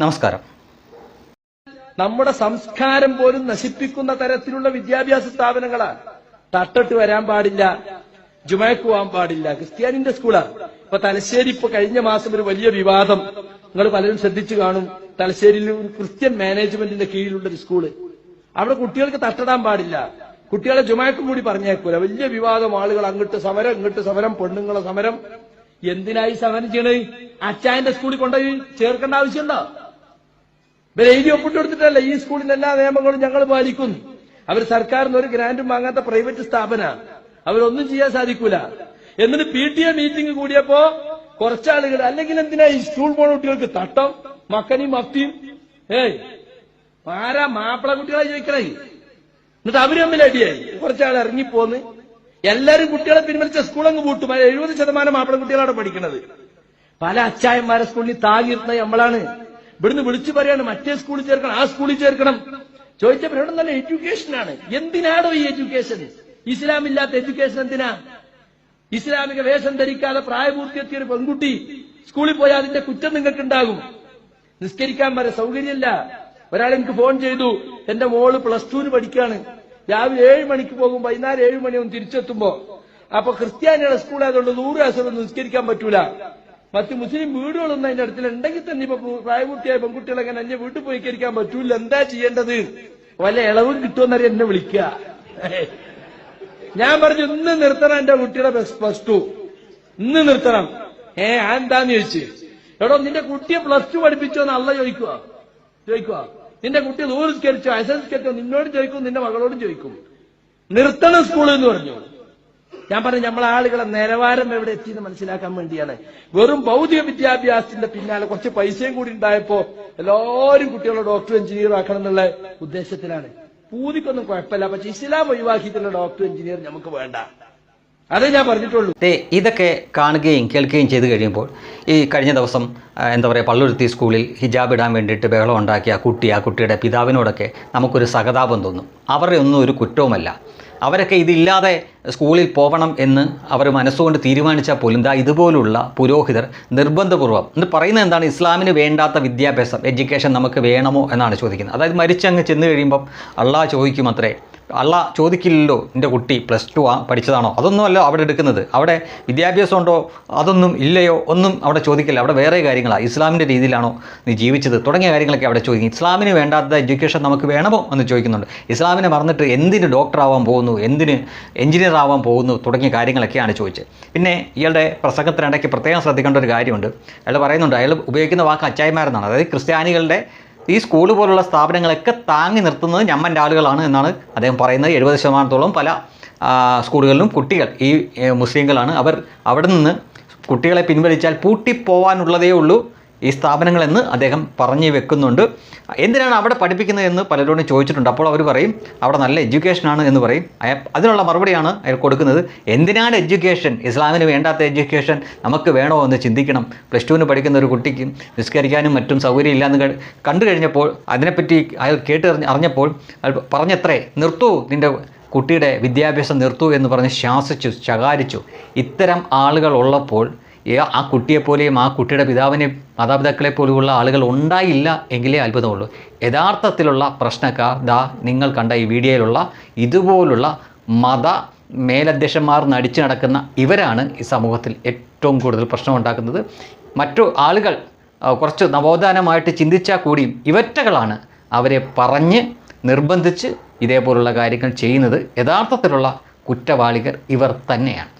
നമസ്കാരം. നമ്മുടെ സംസ്കാരം പോലും നശിപ്പിക്കുന്ന തരത്തിലുള്ള വിദ്യാഭ്യാസ സ്ഥാപനങ്ങളാ. തട്ടിട്ട് വരാൻ പാടില്ല ജുമയക്ക് പോകാൻ പാടില്ല ക്രിസ്ത്യാനിന്റെ സ്കൂളാ. ഇപ്പൊ തലശ്ശേരി ഇപ്പൊ കഴിഞ്ഞ മാസം ഒരു വലിയ വിവാദം. നിങ്ങൾ പലരും ശ്രദ്ധിച്ചു കാണും തലശ്ശേരിയിൽ ഒരു ക്രിസ്ത്യൻ മാനേജ്മെന്റിന്റെ കീഴിലുള്ള ഒരു സ്കൂൾ. അവിടെ കുട്ടികൾക്ക് തട്ടിടാൻ പാടില്ല. കുട്ടികളെ ജുമാക്കും കൂടി പറഞ്ഞേക്കൂല. വലിയ വിവാദം ആളുകൾ അങ്ങോട്ട് സമരം ഇങ്ങോട്ട് സമരം പെണ്ണുങ്ങളെ സമരം. എന്തിനായി സമരം ചെയ്യണേ? അച്ചായന്റെ സ്കൂളിൽ കൊണ്ടുപോയി ചേർക്കേണ്ട ആവശ്യമുണ്ടോ? ഇവർ എഴുതി ഒപ്പിട്ടെടുത്തിട്ടല്ല ഈ സ്കൂളിന്റെ എല്ലാ നിയമങ്ങളും ഞങ്ങൾ പാലിക്കുന്നു. അവർ സർക്കാരിന് ഒരു ഗ്രാന്റും വാങ്ങാത്ത പ്രൈവറ്റ് സ്ഥാപന. അവരൊന്നും ചെയ്യാൻ സാധിക്കൂല. എന്നിട്ട് പി ടി എ മീറ്റിംഗ് കൂടിയപ്പോ കുറച്ചാളുകൾ അല്ലെങ്കിൽ എന്തിനാ ഈ സ്കൂൾ പോണ കുട്ടികൾക്ക് തട്ടം മക്കനെയും മഫ്തിയും? ഏയ്. ആരാ മാപ്പിള കുട്ടികളെ ചോദിക്കണേ? എന്നിട്ട് അവർ തമ്മിൽ അടിയായി. കുറച്ചാൾ ഇറങ്ങിപ്പോന്ന്. എല്ലാരും കുട്ടികളെ പിൻവലിച്ച സ്കൂളങ്ങ് പൂട്ടും. എഴുപത് ശതമാനം മാപ്പിള കുട്ടികളാണ് പഠിക്കുന്നത് പല അച്ചായന്മാരെ സ്കൂളിൽ താങ്ങിയിരുന്ന നമ്മളാണ്. ഇവിടുന്ന് വിളിച്ചു പറയാണ് മറ്റേ സ്കൂളിൽ ചേർക്കണം ആ സ്കൂളിൽ ചേർക്കണം. ചോദിച്ചപ്പോൾ ഇവിടെ നല്ല എഡ്യൂക്കേഷൻ ആണ്. എന്തിനാണോ ഈ എഡ്യൂക്കേഷൻ ഇസ്ലാമില്ലാത്ത എഡ്യൂക്കേഷൻ എന്തിനാ? ഇസ്ലാമിക വേഷം ധരിക്കാതെ പ്രായപൂർത്തിയെത്തിയ ഒരു പെൺകുട്ടി സ്കൂളിൽ പോയാൽ അതിന്റെ കുറ്റം നിങ്ങൾക്ക് ഉണ്ടാകും നിസ്കരിക്കാൻ വരെ സൗകര്യമില്ല. ഒരാൾ എനിക്ക് ഫോൺ ചെയ്തു എന്റെ മോൾ പ്ലസ് ടുവിന് പഠിക്കാണ്. രാവിലെ ഏഴ് മണിക്ക് പോകും വൈകുന്നേരം ഏഴ് മണിയാവും തിരിച്ചെത്തുമ്പോ. അപ്പൊ ക്രിസ്ത്യാനികളുടെ സ്കൂളായതുകൊണ്ട് നൂറ് അസുഖം നിസ്കരിക്കാൻ പറ്റൂല. മറ്റ് മുസ്ലിം വീടുകളൊന്നും അതിന്റെ അടുത്തിൽ ഉണ്ടെങ്കിൽ തന്നെ ഇപ്പൊ പ്രായപൂർത്തിയായ പെൺകുട്ടികൾ അങ്ങനെ എന്നെ വീട്ടിൽ പോയി കരിക്കാൻ പറ്റൂല. എന്താ ചെയ്യേണ്ടത്? വല്ല ഇളവും കിട്ടുമെന്നറിയ എന്നെ വിളിക്കുക. ഞാൻ പറഞ്ഞു ഇന്ന് നിർത്തണം എന്റെ കുട്ടിയുടെ പ്ലസ് ടു. ഇന്ന് നിർത്തണം. ഏ എന്താന്ന് ചോദിച്ചു? എടോ നിന്റെ കുട്ടിയെ പ്ലസ് ടു പഠിപ്പിച്ചോ എന്ന് അല്ല ചോദിക്കുക. ചോദിക്കുക. നിന്റെ കുട്ടി ദൂരസ്കരിച്ചോ അസംസ്കരിച്ചോ നിന്നോട് ചോദിക്കും നിന്റെ മകളോടും ചോദിക്കും. നിർത്തണം സ്കൂളിൽ എന്ന് പറഞ്ഞു. ഞാൻ പറഞ്ഞു നമ്മളെ ആളുകളെ നിലവാരം എവിടെ എത്തിയെന്ന് മനസ്സിലാക്കാൻ വേണ്ടിയാണ്. വെറും ഭൗതിക വിദ്യാഭ്യാസത്തിന്റെ പിന്നാലെ കുറച്ച് പൈസയും കൂടി ഉണ്ടായപ്പോ എല്ലാവരും കുട്ടികളെ ഡോക്ടർ എഞ്ചിനീയർ ആക്കണം എന്നുള്ള ഉദ്ദേശത്തിലാണ്. പൂതിക്കൊന്നും കുഴപ്പമില്ല. പക്ഷെ ഇസ്ലാം ഒഴിവാക്കിയിട്ടുള്ള ഡോക്ടർ എഞ്ചിനീയർ നമുക്ക് വേണ്ട. അതേ ഞാൻ പറഞ്ഞിട്ടുള്ളൂ. ഇതൊക്കെ കാണുകയും കേൾക്കുകയും ചെയ്തു കഴിയുമ്പോൾ ഈ കഴിഞ്ഞ ദിവസം എന്താ പറയുക പള്ളുരുത്തി സ്കൂളിൽ ഹിജാബ് ഇടാൻ വേണ്ടിയിട്ട് ബഹളം ഉണ്ടാക്കിയ കുട്ടി ആ കുട്ടിയുടെ പിതാവിനോടൊക്കെ നമുക്കൊരു സഹതാപം തോന്നും. അവരുടെ ഒന്നും ഒരു കുറ്റവുമല്ല. അവരൊക്കെ ഇതില്ലാതെ സ്കൂളിൽ പോകണം എന്ന് അവർ മനസ്സുകൊണ്ട് തീരുമാനിച്ചാൽ പോലും ദാ ഇതുപോലുള്ള പുരോഹിതർ നിർബന്ധപൂർവം. എന്ന് പറയുന്നത് എന്താണ്? ഇസ്ലാമിന് വേണ്ടാത്ത വിദ്യാഭ്യാസം എഡ്യൂക്കേഷൻ നമുക്ക് വേണമോ എന്നാണ് ചോദിക്കുന്നത്. അതായത് മരിച്ചങ്ങ് ചെന്ന് കഴിയുമ്പം അള്ളാഹ് ചോദിക്കും അത്രേ. അല്ല ചോദിക്കില്ലല്ലോ എന്റെ കുട്ടി പ്ലസ് ടു ആ പഠിച്ചതാണോ? അതൊന്നുമല്ല അവിടെ എടുക്കുന്നത്. അവിടെ വിദ്യാഭ്യാസം ഉണ്ടോ? അതൊന്നും ഇല്ലയോ? ഒന്നും അവിടെ ചോദിക്കില്ല. അവിടെ വേറെ കാര്യങ്ങളാണ് ഇസ്ലാമിന്റെ രീതിയിലാണോ നീ ജീവിച്ചത്? തുടങ്ങിയ കാര്യങ്ങളൊക്കെ അവിടെ ചോദിക്കും. ഇസ്ലാമിന് വേണ്ടാത്ത എഡ്യൂക്കേഷൻ നമുക്ക് വേണമോ എന്ന് ചോദിക്കുന്നുണ്ട്. ഇസ്ലാമിനെ മറന്നിട്ട് എന്തിന് ഡോക്ടർ ആവാൻ പോകുന്നു? എന്തിന് എഞ്ചിനീയർ ആവാൻ പോകുന്നു? തുടങ്ങിയ കാര്യങ്ങളൊക്കെയാണ് ചോദിച്ചത്. പിന്നെ ഇയാളുടെ പ്രസംഗത്തിനിടയ്ക്ക് പ്രത്യേകം ശ്രദ്ധിക്കേണ്ട ഒരു കാര്യമുണ്ട്. അയാൾ പറയുന്നുണ്ട് അയാൾ ഉപയോഗിക്കുന്ന വാക്ക് അച്ചായ്മാരെന്നാണ് അതായത് ക്രിസ്ത്യാനികളുടെ ഈ സ്കൂൾ പോലുള്ള സ്ഥാപനങ്ങളൊക്കെ താങ്ങി നിർത്തുന്നത് ഞമ്മന്റെ ആളുകളാണ് എന്നാണ് അദ്ദേഹം പറയുന്നത്. എഴുപത് ശതമാനത്തോളം പല സ്കൂളുകളിലും കുട്ടികൾ ഈ മുസ്ലിങ്ങളാണ്. അവർ അവിടെ നിന്ന് കുട്ടികളെ പിൻവലിച്ചാൽ പൂട്ടിപ്പോവാനുള്ളതേ ഉള്ളൂ. ഈ സ്ഥാപനങ്ങളെന്ന് അദ്ദേഹം പറഞ്ഞു വെക്കുന്നുണ്ട്. എന്തിനാണ് അവിടെ പഠിപ്പിക്കുന്നത് എന്ന് പലരോടും ചോദിച്ചിട്ടുണ്ട്. അപ്പോൾ അവർ പറയും അവിടെ നല്ല എഡ്യൂക്കേഷനാണ് എന്ന് പറയും. അതിനുള്ള മറുപടിയാണ് അയാൾ കൊടുക്കുന്നത്. എന്തിനാണ് എഡ്യൂക്കേഷൻ? ഇസ്ലാമിന് വേണ്ടാത്ത എഡ്യൂക്കേഷൻ നമുക്ക് വേണോ എന്ന് ചിന്തിക്കണം. പ്ലസ് ടുവിന് പഠിക്കുന്ന ഒരു കുട്ടിക്ക് നിസ്കരിക്കാനും മറ്റും സൗകര്യം ഇല്ലയെന്ന് കണ്ടു കഴിഞ്ഞപ്പോൾ അതിനെപ്പറ്റി അയാൾ കേട്ട് അറിഞ്ഞ- അറിഞ്ഞപ്പോൾ അയാൾ പറഞ്ഞത്രേ നിർത്തൂ നിന്റെ കുട്ടിയുടെ വിദ്യാഭ്യാസം നിർത്തൂ എന്ന് പറഞ്ഞ് ശാസിച്ചു ശകാരിച്ചു. ഇത്തരം ആളുകൾ ഉള്ളപ്പോൾ ആ കുട്ടിയെപ്പോലെയും ആ കുട്ടിയുടെ പിതാവിനെ മാതാപിതാക്കളെ പോലെയുള്ള ആളുകൾ ഉണ്ടായില്ല എങ്കിലേ അത്ഭുതമുള്ളൂ. യഥാർത്ഥത്തിലുള്ള പ്രശ്നക്കാർ ദാ നിങ്ങൾ കണ്ട ഈ വീഡിയോയിലുള്ള ഇതുപോലുള്ള മത മേലധ്യക്ഷന്മാർ നടിച്ചു നടക്കുന്ന ഇവരാണ് ഈ സമൂഹത്തിൽ ഏറ്റവും കൂടുതൽ പ്രശ്നമുണ്ടാക്കുന്നത്. മറ്റു ആളുകൾ കുറച്ച് നവോത്ഥാനമായിട്ട് ചിന്തിച്ചാൽ കൂടിയും ഇവറ്റകളാണ് അവരെ പറഞ്ഞ് നിർബന്ധിച്ച് ഇതേപോലുള്ള കാര്യങ്ങൾ ചെയ്യുന്നത്. യഥാർത്ഥത്തിലുള്ള കുറ്റവാളികൾ ഇവർ തന്നെയാണ്.